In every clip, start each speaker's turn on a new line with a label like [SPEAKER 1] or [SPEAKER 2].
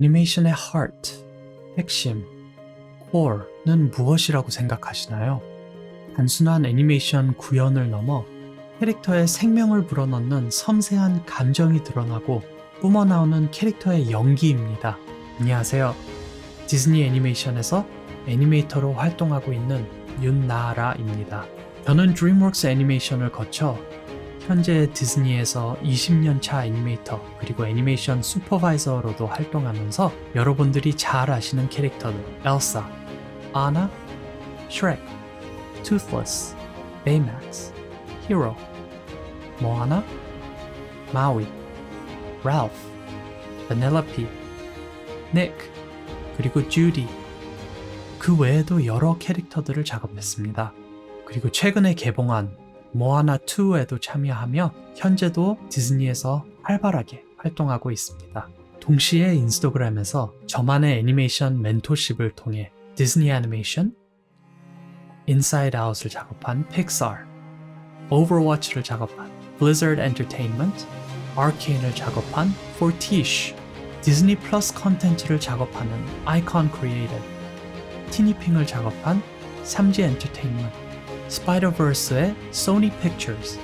[SPEAKER 1] 애니메이션의 heart, 핵심, core는 무엇이라고 생각하시나요? 단순한 애니메이션 구현을 넘어 캐릭터의 생명을 불어넣는 섬세한 감정이 드러나고 뿜어나오는 캐릭터의 연기입니다. 안녕하세요. 디즈니 애니메이션에서 애니메이터로 활동하고 있는 윤나라입니다. 저는 드림웍스 애니메이션을 거쳐 현재 디즈니에서 20년 차 애니메이터 그리고 애니메이션 슈퍼바이저로도 활동하면서 여러분들이 잘 아시는 캐릭터들 엘사, 아나, 슈렉, 투슬러스, 베이맥스, 히로, 모아나, 마위, 랄프, 바넬라피, 닉, 그리고 주디 그 외에도 여러 캐릭터들을 작업했습니다. 그리고 최근에 개봉한 모아나 2에도 참여하며 현재도 디즈니에서 활발하게 활동하고 있습니다. 동시에 인스타그램에서 저만의 애니메이션 멘토십을 통해 디즈니 애니메이션, 인사이드 아웃을 작업한 픽사르, 오버워치를 작업한 블리자드 엔터테인먼트, 아케인을 작업한 포티쉬, 디즈니 플러스 컨텐츠를 작업하는 아이콘 크리에이티브, 티니핑을 작업한 삼지 엔터테인먼트, 스파이더버스의 소니 픽처스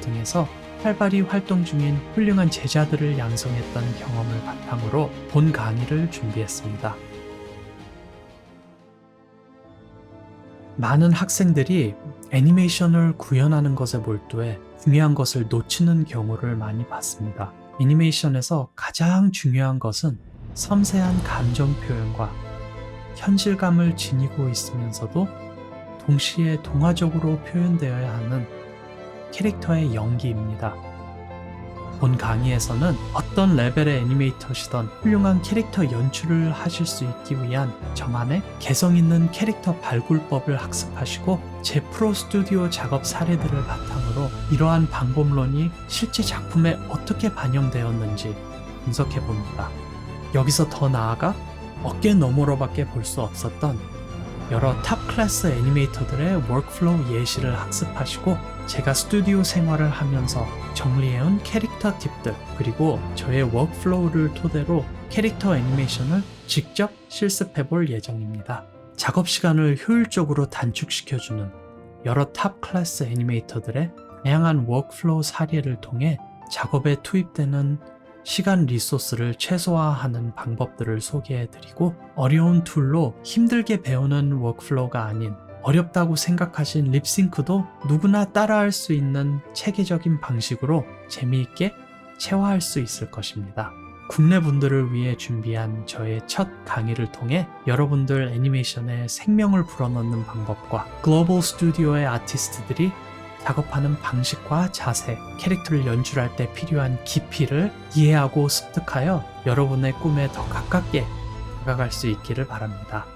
[SPEAKER 1] 등에서 활발히 활동 중인 훌륭한 제자들을 양성했던 경험을 바탕으로 본 강의를 준비했습니다. 많은 학생들이 애니메이션을 구현하는 것에 몰두해 중요한 것을 놓치는 경우를 많이 봤습니다. 애니메이션에서 가장 중요한 것은 섬세한 감정 표현과 현실감을 지니고 있으면서도 동시에 동화적으로 표현되어야 하는 캐릭터의 연기입니다. 본 강의에서는 어떤 레벨의 애니메이터시던 훌륭한 캐릭터 연출을 하실 수 있기 위한 저만의 개성 있는 캐릭터 발굴법을 학습하시고 제 프로 스튜디오 작업 사례들을 바탕으로 이러한 방법론이 실제 작품에 어떻게 반영되었는지 분석해 봅니다. 여기서 더 나아가 어깨 너머로밖에 볼 수 없었던 여러 탑 클래스 애니메이터들의 워크플로우 예시를 학습하시고 제가 스튜디오 생활을 하면서 정리해온 캐릭터 팁들 그리고 저의 워크플로우를 토대로 캐릭터 애니메이션을 직접 실습해 볼 예정입니다. 작업 시간을 효율적으로 단축시켜주는 여러 탑 클래스 애니메이터들의 다양한 워크플로우 사례를 통해 작업에 투입되는 시간 리소스를 최소화하는 방법들을 소개해드리고 어려운 툴로 힘들게 배우는 워크플로우가 아닌 어렵다고 생각하신 립싱크도 누구나 따라할 수 있는 체계적인 방식으로 재미있게 체화할 수 있을 것입니다. 국내 분들을 위해 준비한 저의 첫 강의를 통해 여러분들 애니메이션에 생명을 불어넣는 방법과 글로벌 스튜디오의 아티스트들이 작업하는 방식과 자세, 캐릭터를 연출할 때 필요한 깊이를 이해하고 습득하여 여러분의 꿈에 더 가깝게 다가갈 수 있기를 바랍니다.